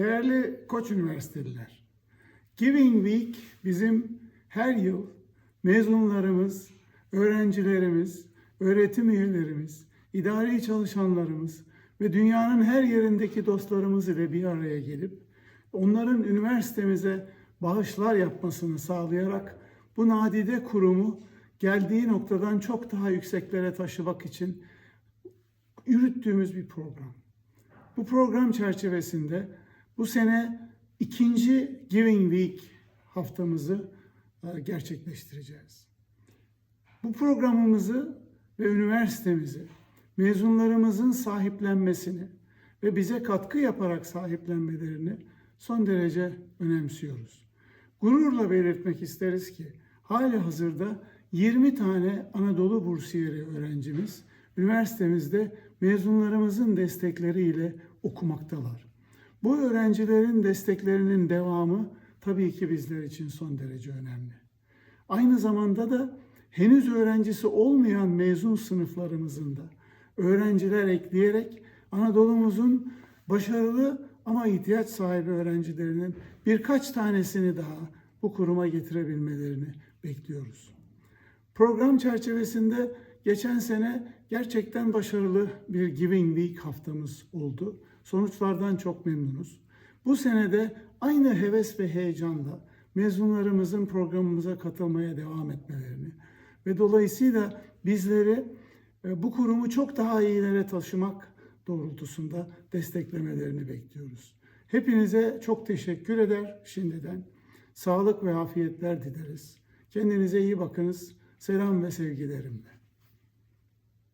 Değerli Koç Üniversiteliler, Giving Week bizim her yıl mezunlarımız, öğrencilerimiz, öğretim üyelerimiz, idari çalışanlarımız ve dünyanın her yerindeki dostlarımız ile bir araya gelip onların üniversitemize bağışlar yapmasını sağlayarak bu nadide kurumu geldiği noktadan çok daha yükseklere taşımak için yürüttüğümüz bir program. Bu program çerçevesinde bu sene ikinci Giving Week haftamızı e, gerçekleştireceğiz. Bu programımızı ve üniversitemizi mezunlarımızın sahiplenmesini ve bize katkı yaparak sahiplenmelerini son derece önemsiyoruz. Gururla belirtmek isteriz ki hali hazırda 20 tane Anadolu Bursiyeri öğrencimiz üniversitemizde mezunlarımızın destekleriyle okumaktalar. Bu öğrencilerin desteklerinin devamı tabii ki bizler için son derece önemli. Aynı zamanda da henüz öğrencisi olmayan mezun sınıflarımızın da öğrenciler ekleyerek Anadolu'muzun başarılı ama ihtiyaç sahibi öğrencilerinin birkaç tanesini daha bu kuruma getirebilmelerini bekliyoruz. Program çerçevesinde geçen sene gerçekten başarılı bir Giving Week haftamız oldu. Sonuçlardan çok memnunuz. Bu sene de aynı heves ve heyecanla mezunlarımızın programımıza katılmaya devam etmelerini ve dolayısıyla bizleri e, bu kurumu çok daha iyilere taşımak doğrultusunda desteklemelerini bekliyoruz. Hepinize çok teşekkür eder şimdiden. Sağlık ve afiyetler dileriz. Kendinize iyi bakınız. Selam ve sevgilerimle.